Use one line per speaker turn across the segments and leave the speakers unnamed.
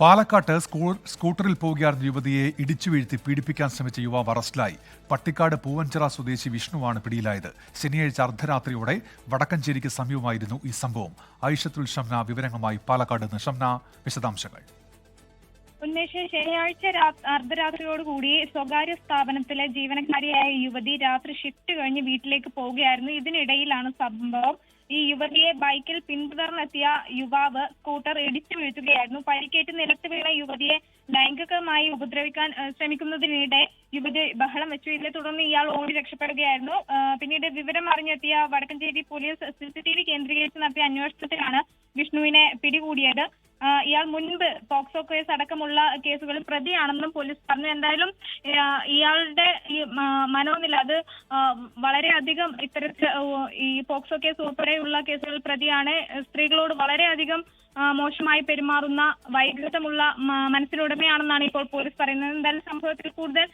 പാലക്കാട്ട് സ്കൂൾ സ്കൂട്ടറിൽ പോവുകയായിരുന്ന യുവതിയെ ഇടിച്ചു വീഴ്ത്തി പീഡിപ്പിക്കാൻ ശ്രമിച്ച യുവാവ് അറസ്റ്റിലായി. പട്ടിക്കാട് പൂവഞ്ചിറ സ്വദേശി വിഷ്ണുവാണ് പിടിയിലായത്. ശനിയാഴ്ച അർദ്ധരാത്രിയോടെ വടക്കഞ്ചേരിക്ക് സമീപമായിരുന്നു ഈ സംഭവം. ഐഷത്തുൽ ഷംന വിവരങ്ങളുമായി പാലക്കാട് നിന്ന്. ഷംന വിശദാംശങ്ങൾ.
ഉന്മേഷ് ശനിയാഴ്ച അർദ്ധരാത്രിയോടുകൂടി സ്വകാര്യ സ്ഥാപനത്തിലെ ജീവനക്കാരിയായ യുവതി രാത്രി ഷിഫ്റ്റ് കഴിഞ്ഞ് വീട്ടിലേക്ക് പോവുകയായിരുന്നു ഇതിനിടയിലാണ് സംഭവം. ഈ യുവതിയെ ബൈക്കിൽ പിന്തുടർന്നെത്തിയ യുവാവ് സ്കൂട്ടർ ഇടിച്ചു വീഴ്ത്തുകയായിരുന്നു. പരിക്കേറ്റ് നിലത്ത് വീണ യുവതിയെ ലൈംഗികമായി ഉപദ്രവിക്കാൻ ശ്രമിക്കുന്നതിനിടെ യുവതി ബഹളം വെച്ചു. ഇതിനെ തുടർന്ന് ഇയാൾ ഓടി രക്ഷപ്പെടുകയായിരുന്നു. പിന്നീട് വിവരം അറിഞ്ഞെത്തിയ വടക്കഞ്ചേരി പോലീസ് സിസിടിവി കേന്ദ്രീകരിച്ച് നടത്തിയ അന്വേഷണത്തിലാണ് വിഷ്ണുവിനെ പിടികൂടിയത്. ഇയാൾ മുൻപ് പോക്സോ കേസ് അടക്കമുള്ള കേസുകളിൽ പ്രതിയാണെന്നും പോലീസ് പറഞ്ഞു. എന്തായാലും ഇയാളുടെ ഈ മനോനില അത് വളരെയധികം ഇത്തരത്തിൽ ഈ പോക്സോ കേസ് ഉൾപ്പെടെയുള്ള കേസുകളിൽ പ്രതിയാണ്. സ്ത്രീകളോട് വളരെയധികം മോശമായി പെരുമാറുന്ന വൈകൃതമുള്ള മനസ്സിനുടമയാണെന്നാണ് ഇപ്പോൾ പോലീസ് പറയുന്നത്. എന്തായാലും സംഭവത്തിൽ കൂടുതൽ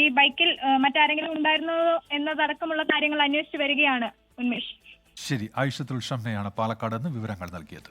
ഈ ബൈക്കിൽ മറ്റാരെങ്കിലും ഉണ്ടായിരുന്നതോ എന്നതടക്കമുള്ള കാര്യങ്ങൾ അന്വേഷിച്ചു വരികയാണ് ഉന്മേഷ്.
ശരി ആയുഷത്തുൽ ഷംനയാണ് പാലക്കാട് നിന്ന് വിവരങ്ങൾ നൽകിയത്.